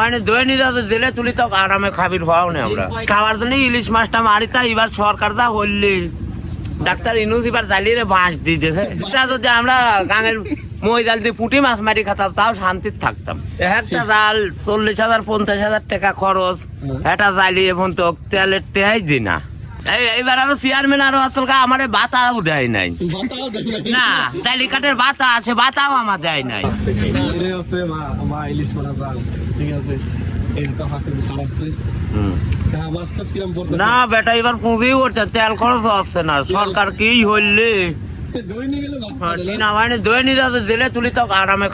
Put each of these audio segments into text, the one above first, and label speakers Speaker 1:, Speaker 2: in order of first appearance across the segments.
Speaker 1: মানে দিলে তুলি তো আরামে খাবির পাও না আমরা। খাবার জন্য ইলিশ মাছটা এবার সরকার দা হললি ডাক্তার ইনুস এবার জ্বালিয়ে বাঁশ দিয়ে দিয়েছে এটা যদি আমরা গাঙের মই জাল দিয়ে পুঁটি মাছ মারি খাতাম তাও শান্তির থাকতাম। একটা জাল চল্লিশ হাজার পঞ্চাশ হাজার টাকা খরচ এটা জ্বালিয়ে এখন তো তেলের টেহাই দি না এইবার আরও চেয়ারম্যান আরও আসল আমার বাতাও দেয় নাই। না তালিকাটের বাতা আছে বাতাও আমার দেয় নাই।
Speaker 2: ঠিক আছে
Speaker 1: না বেটা এবার পুঁজি উঠছে তেল খরচ আসছে না সরকার কি হইলে? চীনা মানে দই দিলে তুলি তো আরামে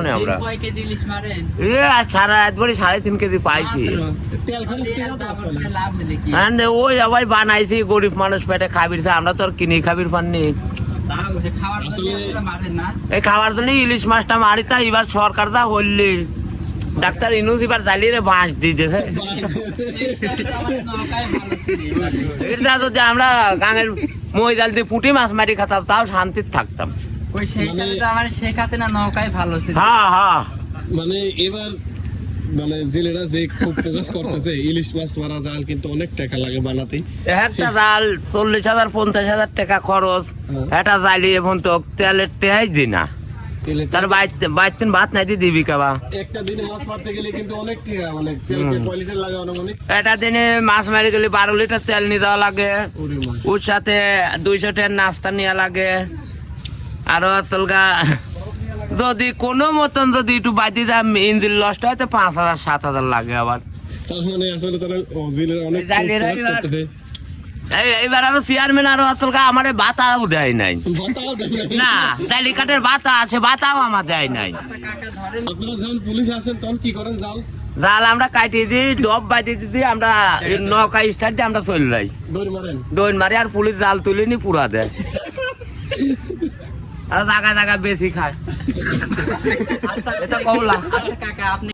Speaker 1: না আমরা।
Speaker 3: কয় কেজি ইলিশ মারেন?
Speaker 1: এ আর সারা রাত ভরি সাড়ে তিন কেজি পাইছি। হ্যাঁ ওই সবাই বানাইছি গরিব মানুষ পেটে খাবির আমরা তো আর কিনে খাবির পাননি।
Speaker 3: তাও সে খাওয়ার জন্য
Speaker 2: আসলে-
Speaker 3: আপনারা মারেন না।
Speaker 1: এই খাবার জন্য ইলিশ মাছটা মারি তা এবার সরকার দা হইলি। ডাক্তার ইনুস এবার জ্বালিয়ে বাঁশ দিয়ে দিয়েছে
Speaker 3: তো আমার নৌকায় ভালো ছিল এবারে।
Speaker 1: এটা যদি আমরা গাঙের মই জাল দিয়ে পুঁটি মাছ মারি খাতাম তাও শান্তির থাকতাম।
Speaker 3: ওই সেই সাথে তো আমার শেখাতে না নৌকায় ভালো ছিল।
Speaker 1: হ্যাঁ হ্যাঁ।
Speaker 2: মানে এবার মানে জেলেরা যে খুব প্রকাশ করতেছে ইলিশ মাছ মারা জাল কিন্তু অনেক টাকা লাগে বানাতে।
Speaker 1: একটা জাল চল্লিশ হাজার পঞ্চাশ হাজার টাকা খরচ
Speaker 2: হ্যাঁ।
Speaker 1: এটা জ্বালিয়ে এখন তো তেলের টেহাই দি না
Speaker 2: তেলে
Speaker 1: তার বাইতে বাইতে ভাত নাই দিয়ে দিবি কাবা।
Speaker 2: একটা দিনে মাছ মারতে গেলে কিন্তু অনেক মানে লিটার লাগে অনেক
Speaker 1: দিনে মাছ মারি গেলে বারো লিটার তেল নিয়ে দেওয়া লাগে।
Speaker 2: ওরে
Speaker 1: সাথে দুইশো টাকার নাস্তা নেওয়া লাগে। আরও তলগা যদি কোনো মতন যদি একটু বাদি দাম ইঞ্জিন লস্ট হয় তো পাঁচ হাজার সাত হাজার লাগে আবার।
Speaker 2: তার মানে আসলে তারা
Speaker 1: এইবার আরও চেয়ারম্যান আরও তলগা আমারে বাতাও দেয় নাই। না তালিকাটের বাতা আছে বাতাও আমার দেয় নাই।
Speaker 2: আপনারা যখন পুলিশ আসেন তখন কি করেন জাল?
Speaker 1: জাল আমরা কাটিয়ে দিই ডব বাজিয়ে দিই আমরা নৌকা স্টার্ট দিয়ে আমরা চলে যাই। দৈন মারি আর পুলিশ জাল তুলে নি পুরা দেয়। আর জায়গা জায়গা বেশি খায়।
Speaker 3: আচ্ছা
Speaker 1: এটা কমলা
Speaker 3: আচ্ছা কাকা আপনি